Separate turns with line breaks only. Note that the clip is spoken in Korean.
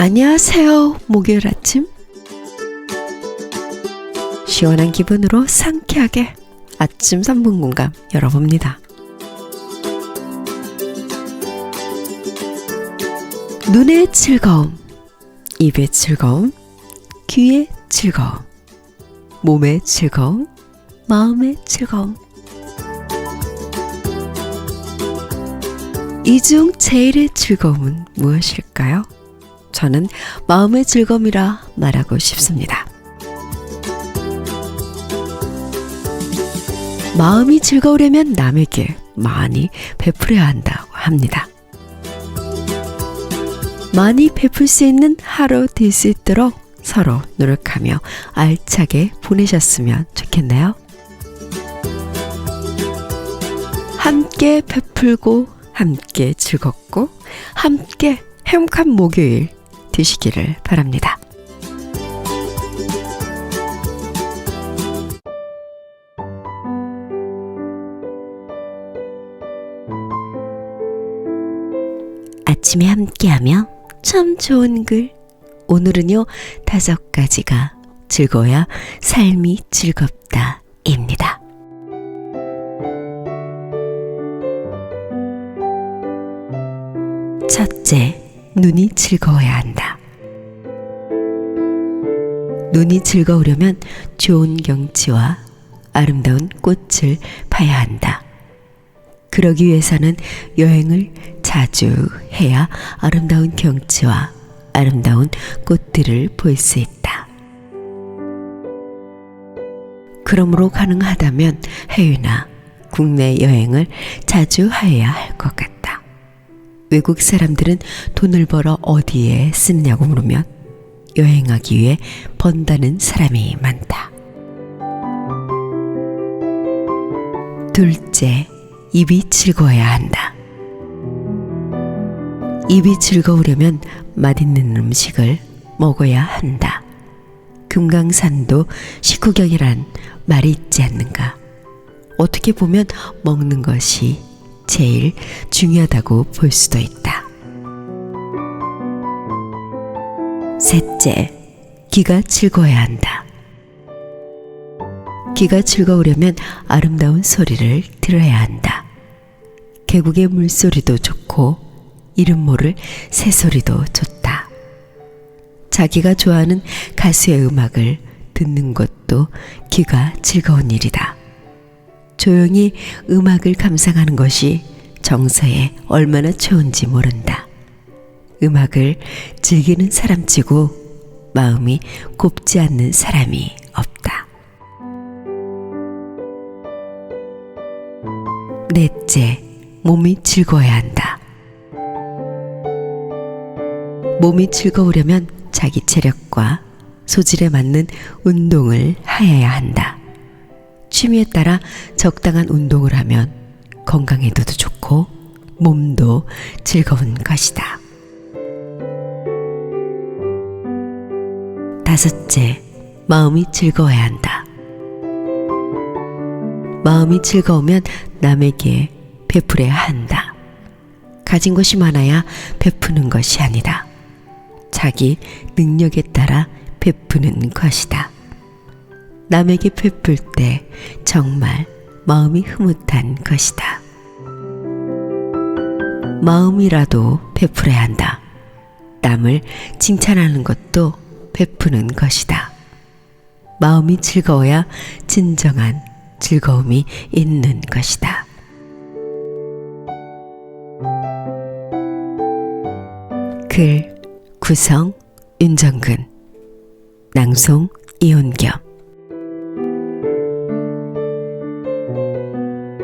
안녕하세요. 목요일 아침. 시원한 기분으로 상쾌하게 아침 3분 공감 열어봅니다. 눈의 즐거움, 입의 즐거움, 귀의 즐거움, 몸의 즐거움, 마음의 즐거움. 이중 제일의 즐거움은 무엇일까요? 저는 마음의 즐거움이라 말하고 싶습니다. 마음이 즐거우려면 남에게 많이 베풀어야 한다고 합니다. 많이 베풀 수 있는 하루 될 수 있도록 서로 노력하며 알차게 보내셨으면 좋겠네요. 함께 베풀고 함께 즐겁고 함께 행복한 목요일 되시기를 바랍니다. 아침에 함께하며 참 좋은 글. 오늘은요, 다섯 가지가 즐거워야 삶이 즐겁다. 입니다. 첫째, 눈이 즐거워야 한다. 눈이 즐거우려면 좋은 경치와 아름다운 꽃을 봐야 한다. 그러기 위해서는 여행을 자주 해야 아름다운 경치와 아름다운 꽃들을 볼 수 있다. 그러므로 가능하다면 해외나 국내 여행을 자주 하여야 할 것 같다. 외국 사람들은 돈을 벌어 어디에 쓰느냐고 물으면 여행하기 위해 번다는 사람이 많다. 둘째, 입이 즐거워야 한다. 입이 즐거우려면 맛있는 음식을 먹어야 한다. 금강산도 식후경이란 말이 있지 않는가. 어떻게 보면 먹는 것이 제일 중요하다고 볼 수도 있다. 셋째, 귀가 즐거워야 한다. 귀가 즐거우려면 아름다운 소리를 들어야 한다. 계곡의 물소리도 좋고 이름 모를 새소리도 좋다. 자기가 좋아하는 가수의 음악을 듣는 것도 귀가 즐거운 일이다. 조용히 음악을 감상하는 것이 정서에 얼마나 좋은지 모른다. 음악을 즐기는 사람치고 마음이 곱지 않는 사람이 없다. 넷째, 몸이 즐거워야 한다. 몸이 즐거우려면 자기 체력과 소질에 맞는 운동을 하여야 한다. 취미에 따라 적당한 운동을 하면 건강에도 좋고 몸도 즐거운 것이다. 다섯째, 마음이 즐거워야 한다. 마음이 즐거우면 남에게 베풀어야 한다. 가진 것이 많아야 베푸는 것이 아니다. 자기 능력에 따라 베푸는 것이다. 남에게 베풀 때 정말 마음이 흐뭇한 것이다. 마음이라도 베풀어야 한다. 남을 칭찬하는 것도 베푸는 것이다. 마음이 즐거워야 진정한 즐거움이 있는 것이다. 글 구성 윤정근 낭송 이온겸